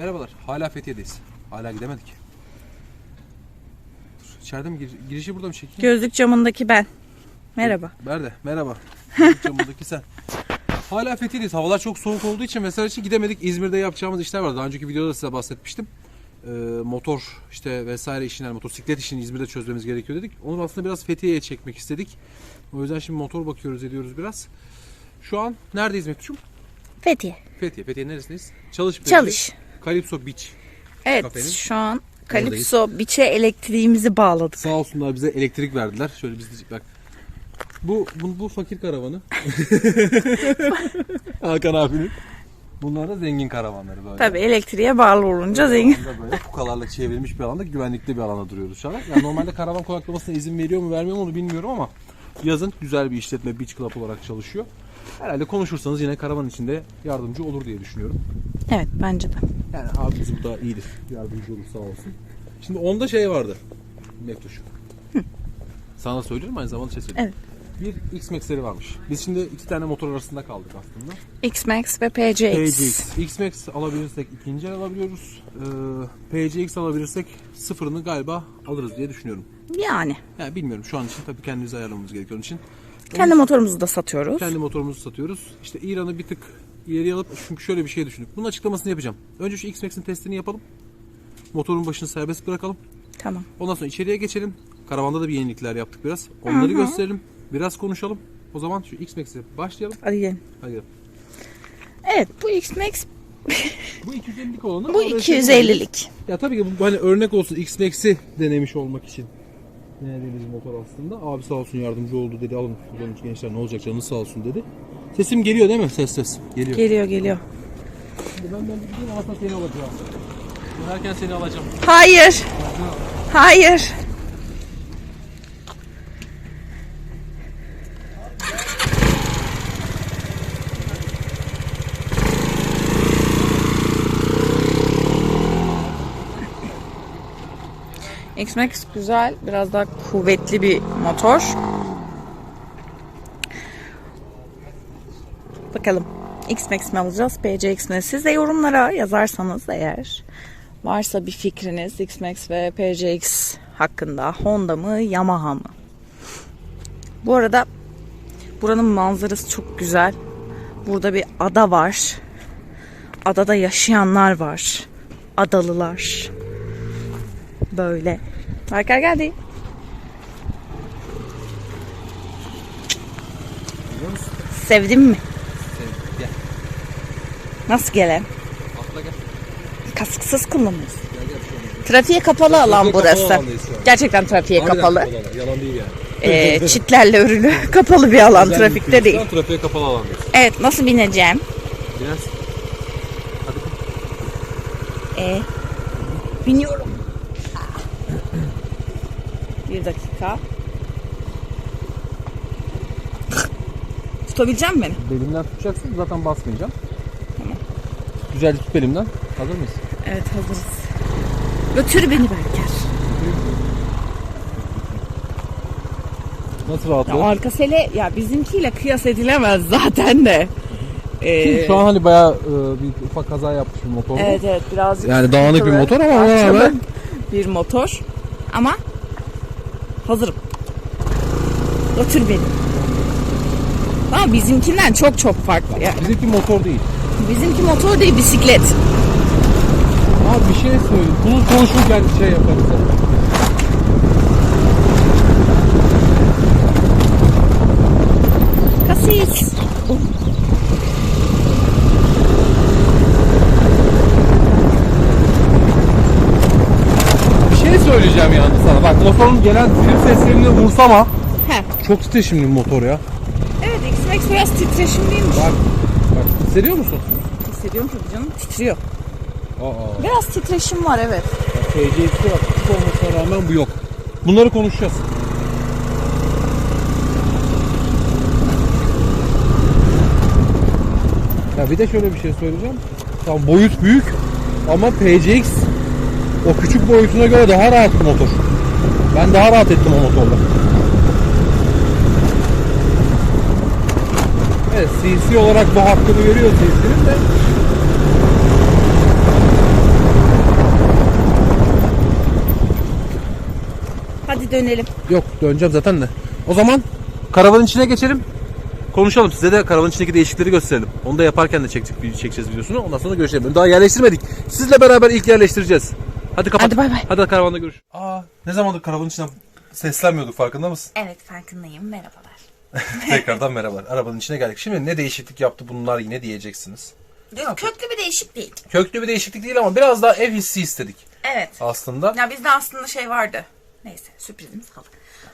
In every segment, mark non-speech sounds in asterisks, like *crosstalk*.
Merhabalar. Hala Fethiye'deyiz. Hala gidemedik. Dur, içeride mi? Gir- girişi burada mı çekeyim? Gözlük camındaki ben. Merhaba. Nerede? Merhaba. Gözlük camındaki sen. Hala Fethiye'deyiz. Havalar çok soğuk olduğu için vesaire için gidemedik. İzmir'de yapacağımız işler var. Daha önceki videoda da size bahsetmiştim. Ee, motor işte vesaire işini, yani motosiklet işini İzmir'de çözmemiz gerekiyor dedik. Onu aslında biraz Fethiye'ye çekmek istedik. O yüzden şimdi motor bakıyoruz ediyoruz biraz. Şu an neredeyiz Mektuç'um? Fethiye. Fethiye. Fethiye neresindeyiz? Çalış. Çalış. Calypso Beach. Evet Kafenin. şu an Kalipso biçe elektriğimizi bağladık. Sağ olsunlar bize elektrik verdiler. Şöyle biz de bak. Bu, bu, bu fakir karavanı. *laughs* Hakan abinin. Bunlar da zengin karavanları böyle. Tabii elektriğe bağlı olunca zengin. Böyle pukalarla çevrilmiş bir alanda güvenlikli bir alanda duruyoruz şu an. Yani normalde karavan konaklamasına izin veriyor mu vermiyor mu onu bilmiyorum ama yazın güzel bir işletme Beach Club olarak çalışıyor. Herhalde konuşursanız yine karavan içinde yardımcı olur diye düşünüyorum. Evet bence de. Yani abimiz bu da iyidir. Yardımcı olur sağ olsun. Şimdi onda şey vardı. Mektuş. Sana söylüyorum aynı zamanda şey söyleyeyim. Evet. Bir X-Max'leri varmış. Biz şimdi iki tane motor arasında kaldık aslında. X-Max ve PCX. PCX. X-Max alabilirsek ikinci el alabiliyoruz. Ee, PCX alabilirsek sıfırını galiba alırız diye düşünüyorum. Yani. Yani bilmiyorum şu an için tabii kendimizi ayarlamamız gerekiyor onun için. Kendi motorumuzu da satıyoruz. Kendi motorumuzu satıyoruz. İşte İran'ı bir tık ileriye alıp çünkü şöyle bir şey düşündük. Bunun açıklamasını yapacağım. Önce şu X-Max'in testini yapalım. Motorun başını serbest bırakalım. Tamam. Ondan sonra içeriye geçelim. Karavanda da bir yenilikler yaptık biraz. Onları gösterelim. Biraz konuşalım. O zaman şu X-Max'e başlayalım. Hadi gelin. Hadi gidelim. Evet bu X-Max *laughs* Bu 250'lik olanı. bu oraya 250'lik. Ya tabii ki bu hani örnek olsun X-Max'i denemiş olmak için. Denediğimiz motor aslında. Abi sağ olsun yardımcı oldu dedi. Alın kullanın gençler ne olacak canınız sağ olsun dedi. Sesim geliyor değil mi? Ses ses. Geliyor. Geliyor geliyor. Şimdi ben ben gideyim ama seni alacağım. Dönerken seni alacağım. Hayır. Hayır. X-Max güzel, biraz daha kuvvetli bir motor. Bakalım X-Max mi alacağız, PCX mi? Siz de yorumlara yazarsanız eğer varsa bir fikriniz X-Max ve PCX hakkında Honda mı, Yamaha mı? Bu arada buranın manzarası çok güzel. Burada bir ada var. Adada yaşayanlar var. Adalılar. Böyle. Berker geldi. Sevdin mi? Sevdim. Gel. Nasıl gelen? Atla gel. Kasksız kullanıyoruz. Gel bir. Trafiğe kapalı alan Trafiğe burası. kapalı. Gerçekten trafiğe Harbiden kapalı. alan. Yalan değil yani. Ee, çitlerle örülü *laughs* kapalı bir alan. Bir Trafikte ülkeyiz. değil. Trafiğe kapalı alandayız. Evet nasıl bineceğim? Biraz. Hadi. Ee, biniyorum. Bir dakika. Tutabilecek misin beni? Belimden tutacaksın zaten basmayacağım. Güzel tut belimden. Hazır mıyız? Evet hazırız. Götür beni Berker. Nasıl rahatlıyor? Ya arka sele ya bizimkiyle kıyas edilemez zaten de. Ee, Şu an hani bayağı e, bir ufak kaza yapmış bir motor. Evet evet birazcık Yani dağınık bir motor ama ona rağmen- bir motor. Ama hazırım. Götür beni. Ama bizimkinden çok çok farklı yani. Bizimki motor değil. Bizimki motor değil bisiklet. Abi bir şey söyleyeyim. Bunu konuşurken şey yaparız. ya. Kasis. Bir şey söyleyeceğim sana. Bak motorun gelen trip seslerini vursama. He. Çok titreşimli bir motor ya. Evet X-Max biraz titreşimliymiş. Bak. Bak hissediyor musun? Hissediyorum tabii canım titriyor. Aa. Biraz titreşim var evet. Bak TC2 bak küçük olmasına rağmen bu yok. Bunları konuşacağız. Ya bir de şöyle bir şey söyleyeceğim. Tamam boyut büyük ama PCX o küçük boyutuna göre daha rahat bir motor. Ben daha rahat ettim o motorla. Evet CC olarak bu hakkını veriyor CC'nin de. Hadi dönelim. Yok döneceğim zaten de. O zaman karavanın içine geçelim. Konuşalım size de karavanın içindeki değişiklikleri gösterelim. Onu da yaparken de çektik, çekeceğiz videosunu. Ondan sonra görüşelim. Daha yerleştirmedik. Sizle beraber ilk yerleştireceğiz. Hadi kapat. Hadi bay bay. Hadi karavanda görüş. Aa, ne zamandır karavanın içinden seslenmiyorduk farkında mısın? Evet farkındayım. Merhabalar. *laughs* Tekrardan merhabalar. Arabanın içine geldik. Şimdi ne değişiklik yaptı bunlar yine diyeceksiniz. Köklü bir değişik değil. Köklü bir değişiklik değil ama biraz daha ev hissi istedik Evet. aslında. Ya bizde aslında şey vardı. Neyse sürprizimiz halı.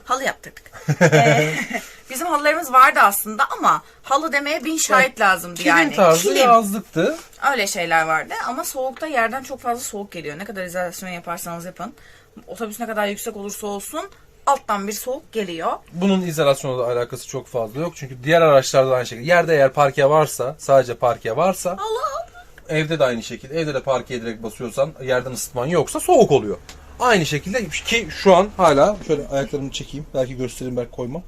Halı yaptırdık. Ee, *laughs* bizim halılarımız vardı aslında ama halı demeye bin şahit lazımdı Kilim yani. tarzı Kilim. yazlıktı. Öyle şeyler vardı ama soğukta yerden çok fazla soğuk geliyor. Ne kadar izolasyon yaparsanız yapın. Otobüs ne kadar yüksek olursa olsun alttan bir soğuk geliyor. Bunun izolasyonla da alakası çok fazla yok. Çünkü diğer araçlarda da aynı şekilde. Yerde eğer parke varsa, sadece parke varsa Allah evde de aynı şekilde. Evde de parkeye direkt basıyorsan yerden ısıtman yoksa soğuk oluyor. Aynı şekilde ki şu an hala şöyle ayaklarımı çekeyim. Belki göstereyim belki koymam.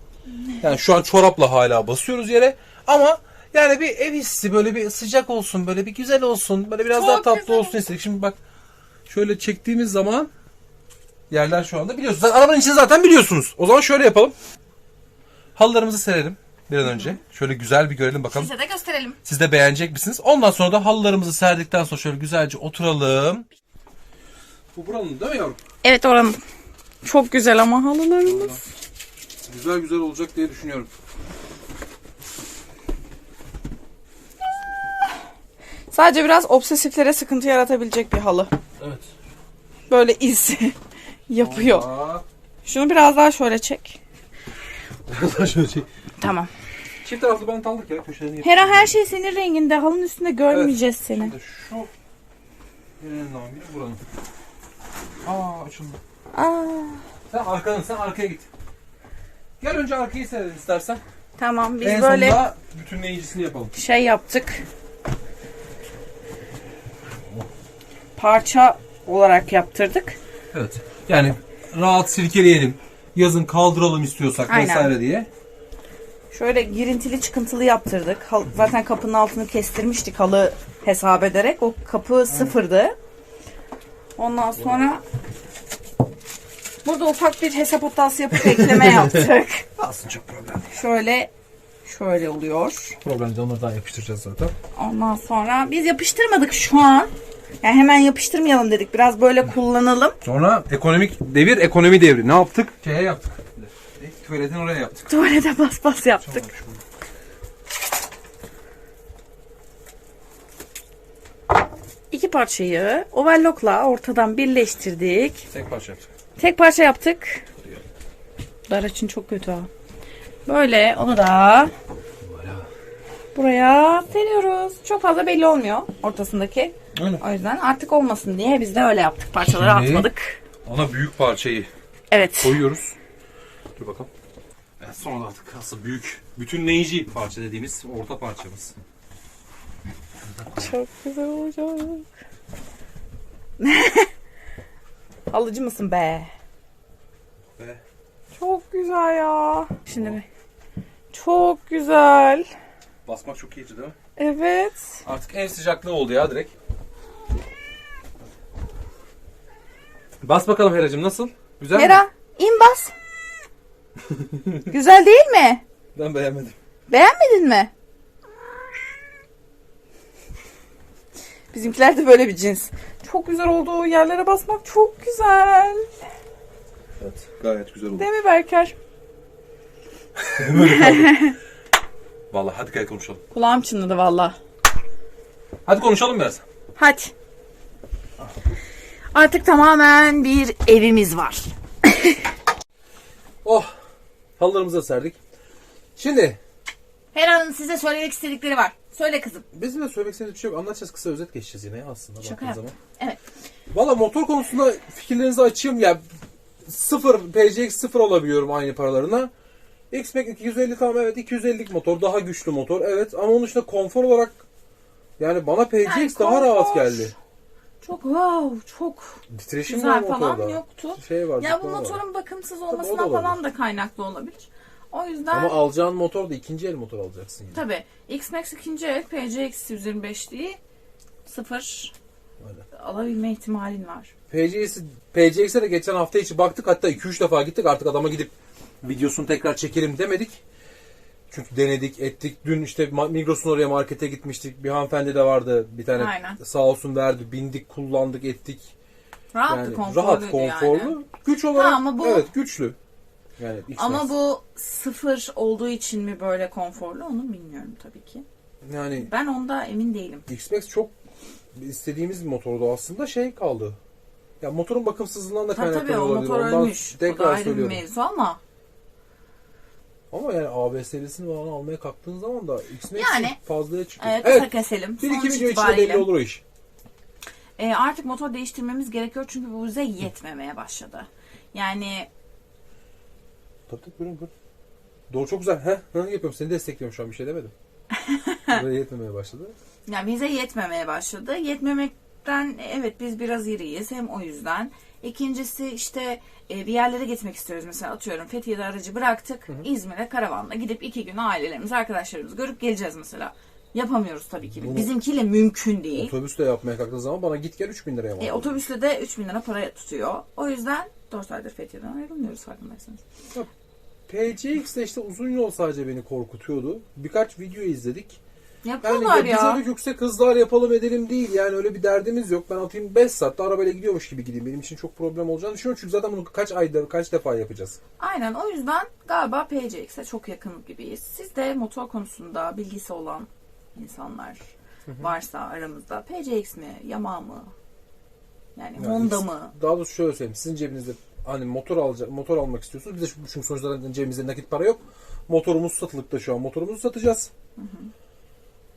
Yani şu an çorapla hala basıyoruz yere. Ama yani bir ev hissi böyle bir sıcak olsun, böyle bir güzel olsun, böyle biraz Çok daha tatlı güzel. olsun istedik. Şimdi bak şöyle çektiğimiz zaman yerler şu anda biliyorsunuz. Zaten Arabanın içini zaten biliyorsunuz. O zaman şöyle yapalım. Halılarımızı serelim bir an önce. Şöyle güzel bir görelim bakalım. Size de gösterelim. Siz de beğenecek misiniz? Ondan sonra da halılarımızı serdikten sonra şöyle güzelce oturalım. Bu buranın değil mi yavrum? Evet oranın. Çok güzel ama halılarımız. Güzel güzel olacak diye düşünüyorum. Sadece biraz obsesiflere sıkıntı yaratabilecek bir halı. Evet. Böyle iz *laughs* yapıyor. Aa, Şunu biraz daha şöyle çek. şöyle şey. Tamam. Çift taraflı bant aldık ya köşelerini. Hera her şey senin renginde. Halının üstünde görmeyeceğiz seni. Şimdi şu nerenin namı buranın. Aa açıldı. Aa, Sen arkanın sen arkaya git. Gel önce arkayı seyredelim istersen. tamam biz en böyle sonunda bütünleyicisini yapalım. şey yaptık. Parça olarak yaptırdık. Evet. Yani rahat silkeleyelim. Yazın kaldıralım istiyorsak Aynen. vesaire diye. Şöyle girintili çıkıntılı yaptırdık. Hal- Zaten kapının altını kestirmiştik halı hesap ederek. O kapı sıfırdı. Ondan sonra burada ufak bir hesap hatası yapıp ekleme yaptık. *laughs* Aslında çok problem değil. Şöyle şöyle oluyor. Problem değil. Onları daha yapıştıracağız zaten. Ondan sonra biz yapıştırmadık şu an. Yani hemen yapıştırmayalım dedik. Biraz böyle kullanalım. Sonra ekonomik devir, ekonomi devri. Ne yaptık? Şeye yaptık. Tuvaletin oraya yaptık. Tuvalete bas bas yaptık. İki parçayı overlockla ortadan birleştirdik. Tek parça yaptık. Tek parça yaptık. Dar için çok kötü ha. Böyle onu da buraya seriyoruz. Çok fazla belli olmuyor ortasındaki. Aynen. O yüzden artık olmasın diye biz de öyle yaptık. Parçaları Şimdi- atmadık. Ona büyük parçayı Evet. koyuyoruz. Dur bakalım. Evet, sonra artık aslında büyük, bütünleyici parça dediğimiz orta parçamız. Çok güzel olacak. *laughs* Alıcı mısın be? Ve Çok güzel ya. Şimdi bir. Çok güzel. basmak çok keyifli değil mi? Evet. Artık ev sıcaklığı oldu ya direkt. Bas bakalım Heracığım nasıl? Güzel mi? Hera in bas. *laughs* güzel değil mi? Ben beğenmedim. Beğenmedin mi? Bizimkiler de böyle bir cins. Çok güzel olduğu yerlere basmak çok güzel. Evet gayet güzel oldu. Değil mi Berker? *laughs* *laughs* Vallahi hadi gel konuşalım. Kulağım çınladı valla. Hadi konuşalım biraz. Hadi. Artık tamamen bir evimiz var. *laughs* Oh halılarımızı da serdik. Şimdi Hera'nın size söylemek istedikleri var. Söyle kızım. bizim de söylemek istediğimiz bir şey yok. Anlatacağız kısa özet geçeceğiz yine aslında. Şaka baktığın yaptım. zaman. Evet. Valla motor konusunda fikirlerinizi açayım ya. Sıfır, PCX sıfır alabiliyorum aynı paralarına. X-Max 250 tamam evet 250'lik motor daha güçlü motor evet ama onun dışında konfor olarak yani bana PCX Yani daha rahat konfor. geldi. Çok wow, çok Titreşim var güzel falan motorda. yoktu. Şey var. Ya bu zıplama var. motorun bakımsız olmasından olabilir. falan da kaynaklı olabilir. O yüzden Ama alacağın motor da ikinci el motor alacaksın yine. tabii X-Max ikinci el PCX 125 değil 0 Öyle. alabilme ihtimalin var. PCX'e de geçen hafta içi baktık hatta 2-3 defa gittik artık adama gidip videosunu tekrar çekelim demedik. Çünkü denedik ettik. Dün işte Migros'un oraya markete gitmiştik. Bir hanımefendi de vardı. Bir tane Aynen. sağ olsun verdi. Bindik kullandık ettik. Rahat Yani konforluydu rahat konforlu. yani. Güç olarak ama bu- evet güçlü. X-Max. Ama bu sıfır olduğu için mi böyle konforlu onu bilmiyorum tabii ki. yani Ben onda emin değilim. X-Max çok istediğimiz bir motordu aslında şey kaldı. Ya motorun bakımsızlığından da Tabii tabii o olabilir. motor Ondan ölmüş. O da tekrar ayrı bir söylüyorum. mevzu ama Ama yani ABS'lisini falan almaya kalktığın zaman da X-Max'in Yani, fazlaya çıkıyor. evet. kısa keselim. Bir iki Sonuç video içinde itibariyle, belli olur o iş. e, artık motor değiştirmemiz gerekiyor çünkü bu bize yetmemeye başladı. Yani Tabii tabii buyurun buyurun. Doğru çok güzel. Heh, heh, yapıyorum. Seni destekliyorum şu an bir şey demedim. *laughs* Böyle yetmemeye başladı. Yani bize yetmemeye başladı. Yetmemekten evet biz biraz iriyiz hem o yüzden. İkincisi işte e, bir yerlere gitmek istiyoruz. Mesela atıyorum Fethiye'de aracı bıraktık. İzmir'e karavanla gidip iki gün ailelerimiz, arkadaşlarımızı görüp geleceğiz mesela. Yapamıyoruz tabii ki. Bunu- Bizimkiyle mümkün değil. Otobüsle yapmaya kalktığın zaman bana git gel 3000 liraya mal. E, otobüsle de 3000 lira para tutuyor. O yüzden 4 aydır Fethiye'den ayrılmıyoruz farkındaysanız. PCX de işte uzun yol sadece beni korkutuyordu. Birkaç video izledik. Yani Yapıyorlar ya, biz öyle yüksek hızlar yapalım edelim değil. Yani öyle bir derdimiz yok. Ben atayım 5 saatte arabayla gidiyormuş gibi gideyim. Benim için çok problem olacağını düşünüyorum. Çünkü zaten bunu kaç ayda kaç defa yapacağız. Aynen o yüzden galiba PCX'e çok yakın gibiyiz. Siz de motor konusunda bilgisi olan insanlar varsa aramızda PCX mi, Yamaha mı? Yani Yani Honda mı? Daha doğrusu şöyle söyleyeyim. Sizin cebinizde hani motor alacak, motor almak istiyorsunuz. Biz de şu- çünkü sonuçta cebimizde nakit para yok. Motorumuz satılıkta şu an. Motorumuzu satacağız.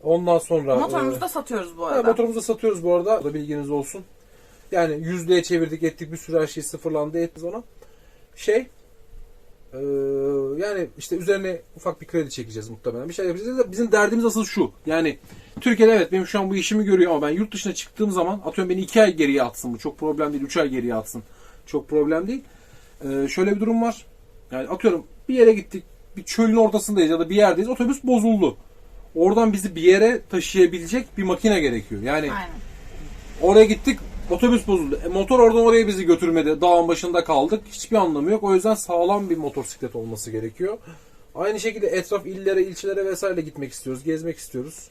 Ondan sonra Motorumuzu e, da satıyoruz bu arada. motorumuzu da satıyoruz bu arada. O da bilginiz olsun. Yani yüzdeye çevirdik ettik bir sürü her şey sıfırlandı ettiniz ona. Şey e, yani işte üzerine ufak bir kredi çekeceğiz muhtemelen. Bir şey yapacağız. Da Bizim derdimiz asıl şu. Yani Türkiye'de evet benim şu an bu işimi görüyor ama ben yurt dışına çıktığım zaman atıyorum beni iki ay geriye atsın bu. Çok problem değil. Üç ay geriye atsın. Çok problem değil. E, şöyle bir durum var. Yani atıyorum bir yere gittik. Bir çölün ortasındayız ya da bir yerdeyiz. Otobüs bozuldu. Oradan bizi bir yere taşıyabilecek bir makine gerekiyor. Yani Aynen. Oraya gittik otobüs bozuldu. E, motor oradan oraya bizi götürmedi. Dağın başında kaldık. Hiçbir anlamı yok. O yüzden sağlam bir motosiklet olması gerekiyor. Aynı şekilde etraf illere, ilçelere vesaire gitmek istiyoruz. Gezmek istiyoruz.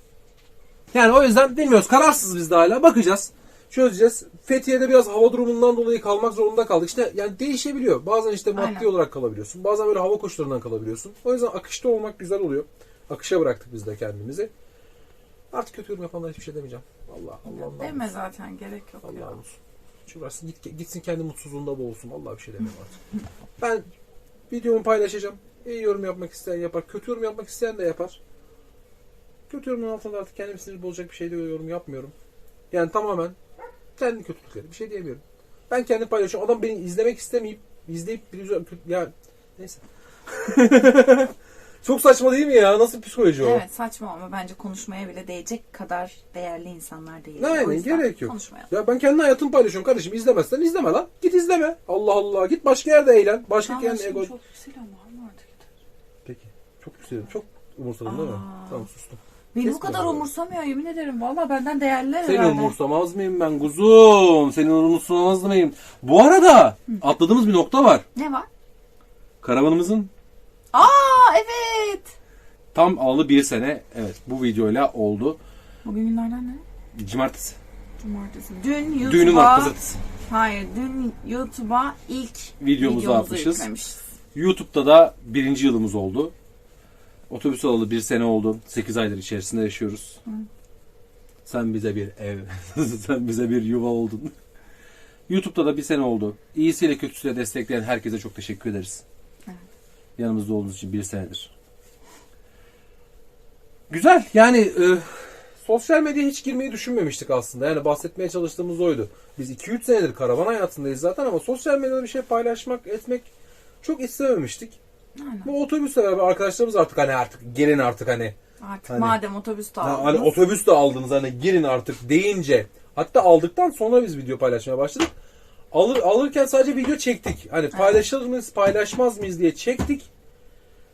Yani o yüzden bilmiyoruz. Kararsız biz de hala. Bakacağız. Çözeceğiz. Fethiye'de biraz hava durumundan dolayı kalmak zorunda kaldık. İşte yani değişebiliyor. Bazen işte maddi Aynen. olarak kalabiliyorsun. Bazen böyle hava koşullarından kalabiliyorsun. O yüzden akışta olmak güzel oluyor. Akışa bıraktık biz de kendimizi. Artık kötü yorum yapanlara hiçbir şey demeyeceğim. Allah Allah Allah. Deme zaten gerek yok ya. Allah olsun. Şu varsın git, gitsin kendi mutsuzluğunda boğulsun. Allah bir şey demiyorum artık. *laughs* ben videomu paylaşacağım. İyi yorum yapmak isteyen yapar. Kötü yorum yapmak isteyen de yapar. Kötü yorumun altında artık kendimi sinir bozacak bir şey de yorum yapmıyorum. Yani tamamen kendi kötülükleri. Bir şey diyemiyorum. Ben kendim paylaşıyorum. Adam beni izlemek istemeyip izleyip bir ya neyse. *laughs* Çok saçma değil mi ya? Nasıl psikoloji o? Evet saçma ama bence konuşmaya bile değecek kadar değerli insanlar değil. Aynen gerek yok. Konuşmayalım. Ya ben kendi hayatımı paylaşıyorum kardeşim. İzlemezsen izleme lan. Git izleme. Allah Allah. Git başka yerde eğlen. Başka Tamam, kendi ego. çok yüksel ama artık. Peki. Çok yükseldim. Çok umursadım değil mi? Tamam sustum. Beni bu Kesme kadar onu. umursamıyor yemin ederim. Valla benden değerliler Seni herhalde. umursamaz mıyım ben kuzum? Seni umursamaz mıyım? Bu arada atladığımız bir nokta var. Ne var? Karavanımızın Aa evet. tam alalı bir sene evet bu videoyla oldu. Bugün günlerden ne? Cumartesi. Cumartesi. Dün Düğünün YouTube'a... pazartesi. Hayır dün YouTube'a ilk Videomuzu videomuzu atmışız. yüklemişiz. YouTube'da da birinci yılımız oldu. Otobüs alalı bir sene oldu. 8 aydır içerisinde yaşıyoruz. Sen bize bir ev, *laughs* sen bize bir yuva oldun. YouTube'da da bir sene oldu. İyisiyle kötüsüyle destekleyen herkese çok teşekkür ederiz. Evet. Yanımızda olduğunuz için bir senedir. Güzel. Yani e, sosyal medyaya hiç girmeyi düşünmemiştik aslında. Yani bahsetmeye çalıştığımız oydu. Biz 2-3 senedir karavan hayatındayız zaten ama sosyal medyada bir şey paylaşmak, etmek çok istememiştik. Aynen. Bu otobüsle beraber arkadaşlarımız artık hani artık gelin artık hani Artık Hani- madem otobüs de Ha, aldınız. hani otobüs de aldınız hani girin artık deyince hatta aldıktan sonra biz video paylaşmaya başladık. Alır, alırken sadece video çektik. Hani paylaşır mıyız paylaşmaz mıyız diye çektik.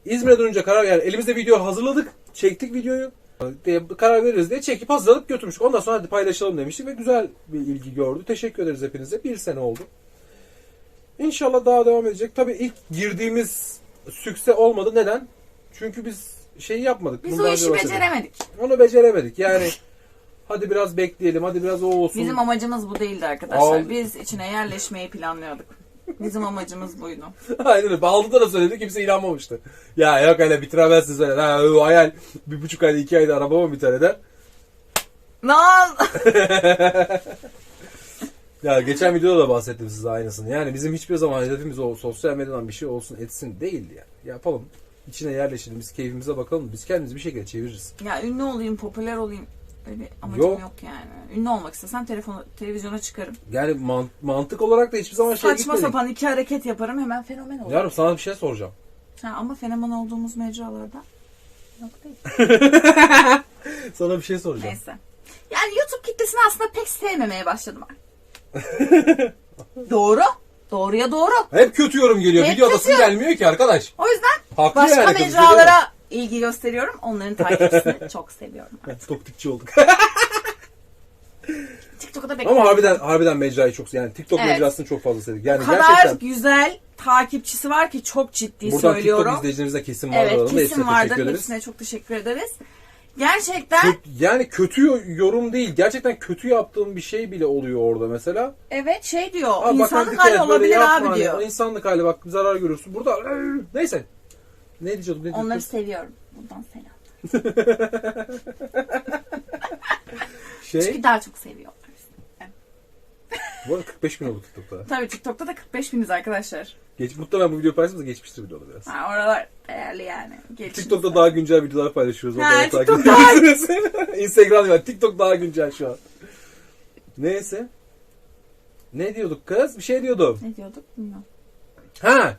İzmir'e dönünce karar yani elimizde video hazırladık. Çektik videoyu. diye karar veririz diye çekip hazırladık götürmüştük. Ondan sonra hadi paylaşalım demiştik ve güzel bir ilgi gördü. Teşekkür ederiz hepinize. Bir sene oldu. İnşallah daha devam edecek. Tabii ilk girdiğimiz sükse olmadı. Neden? Çünkü biz şeyi yapmadık. Biz Bundan o işi beceremedik. Onu beceremedik. Yani *laughs* hadi biraz bekleyelim. Hadi biraz o olsun. Bizim amacımız bu değildi arkadaşlar. Al- Biz içine yerleşmeyi planlıyorduk. Bizim amacımız buydu. *laughs* Aynen öyle. Baldı'da da söyledi. Kimse inanmamıştı. Ya yok öyle bitiremezsiniz öyle. Ha, o hayal. Bir buçuk ayda iki ayda araba mı biter eder? Lan! *laughs* Ya geçen videoda da bahsettim size aynısını. Yani bizim hiçbir zaman hedefimiz o sosyal medyadan bir şey olsun etsin değildi yani. Yapalım. İçine yerleşelim. Biz keyfimize bakalım. Biz kendimizi bir şekilde çeviririz. ya ünlü olayım, popüler olayım. Öyle bir amacım yok, Yok. yani. Ünlü olmak istesem telefonu, televizyona çıkarım. Yani man- mantık olarak da hiçbir zaman şey Saçma gitmedik. sapan iki hareket yaparım hemen fenomen olurum. Yarım sana bir şey soracağım. Ha, ama fenomen olduğumuz mecralarda yok değil. *laughs* Sana bir şey soracağım. Neyse. Yani YouTube kitlesini aslında pek sevmemeye başladım ben. *laughs* doğru. Doğruya doğru. Hep kötü yorum geliyor. Hep Videoda kötü. gelmiyor ki arkadaş. O yüzden Haklı başka yani kız, mecralara ilgi gösteriyorum. Onların takipçisini *laughs* çok seviyorum. Toktikçi olduk. *laughs* TikTok'ta bekliyorum. Ama harbiden harbiden mecrayı çok yani TikTok Evet. mecrasını çok fazla sevdik. Yani o kadar gerçekten güzel takipçisi var ki çok ciddi buradan söylüyorum. TikTok izleyicilerimiz de kesin vardır. Evet aralarında. kesin Hepsine vardır. teşekkür ederiz. Hepsine çok teşekkür ederiz. Gerçekten Kö- yani kötü yorum değil. Gerçekten kötü yaptığım bir şey bile oluyor orada mesela. evet şey diyor. Bak insanlık hali olabilir yapma abi hani. diyor. İnsanlık hali bak zarar görürsün. Burada neyse. Ne diyeceğim? Ne Onları diyecektim? seviyorum. Buradan selam. *laughs* Şey, Çünkü daha çok seviyorlar. bu arada 45 bin oldu TikTok'ta. Tabii TikTok'ta da 45 biniz arkadaşlar. Geç, muhtemelen bu video paylaşımız da geçmiştir videoda biraz. Ha, oralar değerli yani. Gelişiniz. TikTok'ta daha güncel videolar paylaşıyoruz. Ha, TikTok daha-. *laughs* Instagram var. TikTok daha güncel şu an. Neyse. Ne diyorduk kız? Bir şey diyordum. Ne diyorduk bilmiyorum. Ha.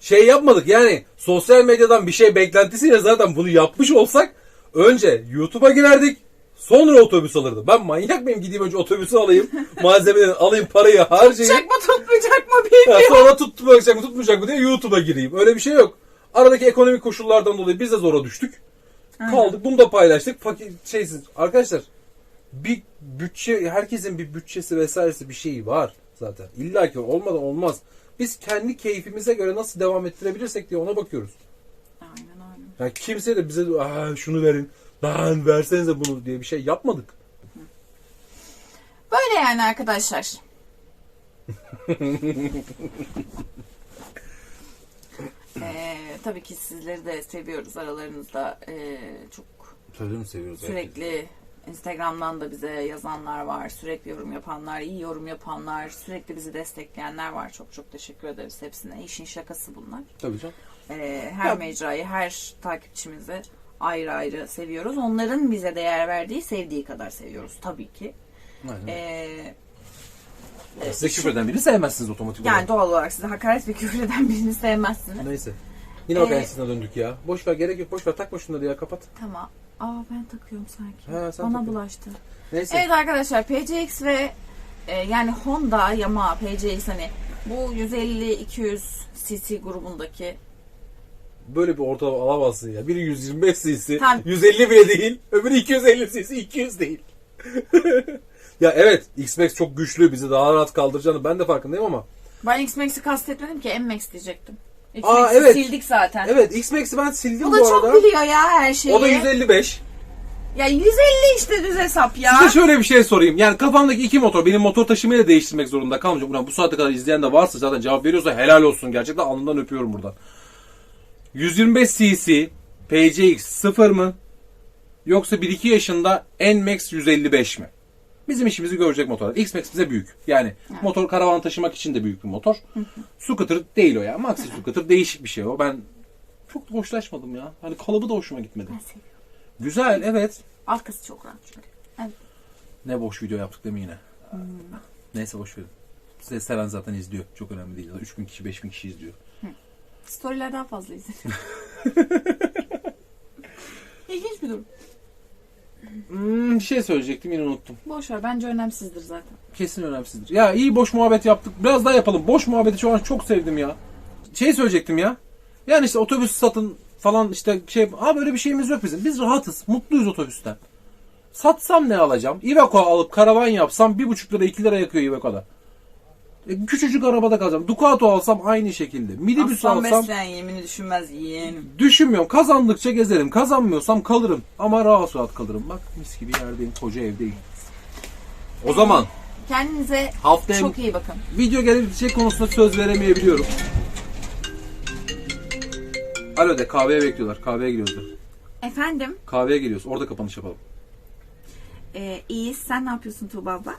Şey yapmadık yani sosyal medyadan bir şey beklentisiyle zaten bunu yapmış olsak önce YouTube'a girerdik sonra otobüs alırdım. Ben manyak mıyım gideyim önce otobüsü alayım *laughs* malzemeleri alayım parayı harcayayım. Tutacak mı tutmayacak mı bilmiyorum. sonra tutmayacak mı tutmayacak mı diye YouTube'a gireyim. Öyle bir şey yok. Aradaki ekonomik koşullardan dolayı biz de zora düştük. Kaldık bunu da paylaştık. Fakir şeysiz. Arkadaşlar bir bütçe herkesin bir bütçesi vesairesi bir şeyi var zaten. İlla ki olmadan olmaz. Biz kendi keyfimize göre nasıl devam ettirebilirsek diye ona bakıyoruz. Aynen öyle. Yani kimse de bize şunu verin. Ben versenize bunu diye bir şey yapmadık. Böyle yani arkadaşlar. *laughs* Ee, tabii ki sizleri de seviyoruz aralarınızda ee, çok Sözünü seviyoruz. sürekli Instagram'dan da bize yazanlar var sürekli yorum yapanlar iyi yorum yapanlar sürekli bizi destekleyenler var çok çok teşekkür ederiz hepsine işin şakası bunlar Tabii canım. Ee, her Ya- mecrayı her takipçimizi ayrı ayrı seviyoruz onların bize değer verdiği sevdiği kadar seviyoruz tabii ki Aynen. ee, Size küfür eden birini sevmezsiniz otomatik olarak. Yani doğal olarak size hakaret ve küfür eden birini sevmezsiniz. Neyse. Yine bak Ee, ensesine döndük ya. Boş ver gerek yok. Boş ver takma şunları ya kapat. Tamam. Aa ben takıyorum sanki. Ha, sen Bana takıyorsun. bulaştı. Neyse. Evet arkadaşlar PCX ve e, yani Honda, Yamaha, PCX hani bu 150-200 cc grubundaki Böyle bir ortalama alamazsın ya. Biri 125 cc, Tamam. 150 bile değil. Öbürü 250 cc, 200 değil. *laughs* ya evet X-Max çok güçlü. Bizi daha rahat kaldıracağını ben de farkındayım ama. ben X-Max'i kastetmedim ki M-Max diyecektim. Aa, X-Max'i evet. sildik zaten. Evet X-Max'i ben sildim Bu bu, da çok arada. biliyor ya her şeyi. O da 155. Ya 150 işte düz hesap ya. Size şöyle bir şey sorayım. Yani kafamdaki iki motor benim motor taşımayı da değiştirmek zorunda kalmayacağım. Ulan bu saate kadar izleyen de varsa zaten cevap veriyorsa helal olsun. Gerçekten alnından öpüyorum buradan. 125 cc PCX 0 mı? Yoksa 1-2 yaşında NMAX 155 mi? Bizim işimizi görecek motor. X-Max bize büyük. Yani motor karavan taşımak için de büyük bir motor. Scooter değil o ya. Maxi scooter değişik bir şey o. Ben çok da hoşlaşmadım ya. Hani kalıbı da hoşuma gitmedi. Güzel evet. Arkası çok rahat çünkü. Evet. Ne boş video yaptık değil mi yine? Neyse boş verin. Size seven zaten izliyor. Çok önemli değil. 3000 kişi 5000 kişi izliyor. Storyler daha fazla izleniyor. *laughs* İlginç bir durum. Hmm, bir şey söyleyecektim yine unuttum. Boş ver bence önemsizdir zaten. Kesin önemsizdir. Ya iyi boş muhabbet yaptık. Biraz daha yapalım. Boş muhabbeti şu an çok sevdim ya. Şey söyleyecektim ya. Yani işte otobüs satın falan işte şey abi öyle bir şeyimiz yok bizim. Biz rahatız. Mutluyuz otobüsten. Satsam ne alacağım? Iveco alıp karavan yapsam 1,5 lira 2 lira yakıyor Iveco'da. E, küçücük arabada kalacağım. Ducato alsam aynı şekilde. Minibüs Aslan alsam besleyen yemini düşünmez yeğenim. düşünmüyorum. Kazandıkça gezerim. Kazanmıyorsam kalırım. Ama rahat rahat kalırım. Bak mis gibi yerdeyim. Koca evdeyim. O zaman Kendinize haftaya çok iyi bakın. video gelecek konusunda söz veremeyebiliyorum. Alo de kahveye bekliyorlar. Kahveye giriyoruz de. Efendim, Kahveye geliyoruz. Orada kapanış yapalım. e, iyiyiz. Sen ne yapıyorsun Tuğba abla?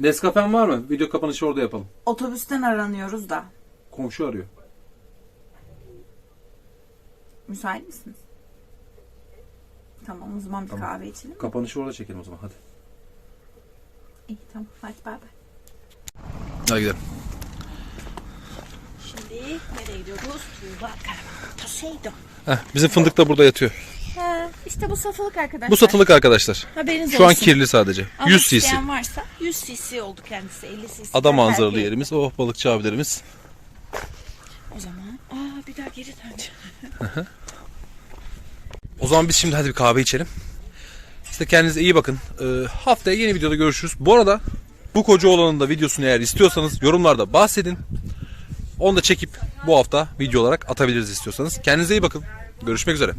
Nescafen var mı? Video kapanışı orada yapalım. Otobüsten aranıyoruz da. Komşu arıyor. Müsait misiniz? Tamam o zaman bir Tamam. kahve içelim. Kapanışı orada çekelim o zaman. Hadi. İyi tamam hadi bay bay. Hadi gidelim. Şimdi nereye gidiyoruz? Tuğba Karavan Poseido. Heh, bizim fındık da burada yatıyor. Ha, işte bu satılık arkadaşlar. Bu satılık arkadaşlar. Haberiniz Şu an olsun. kirli sadece. Ama 100 cc. isteyen varsa 100 cc oldu kendisi 50 cc. Ada manzaralı Belki. yerimiz. Oh balıkçı abilerimiz. O zaman aa bir daha geri döneceğim. O zaman biz şimdi hadi bir kahve içelim. İşte kendinize iyi bakın. Ee, haftaya yeni videoda görüşürüz. Bu arada bu koca olanın da videosunu eğer istiyorsanız yorumlarda bahsedin. Onu da çekip bu hafta video olarak atabiliriz istiyorsanız. Kendinize iyi bakın. Görüşmek üzere.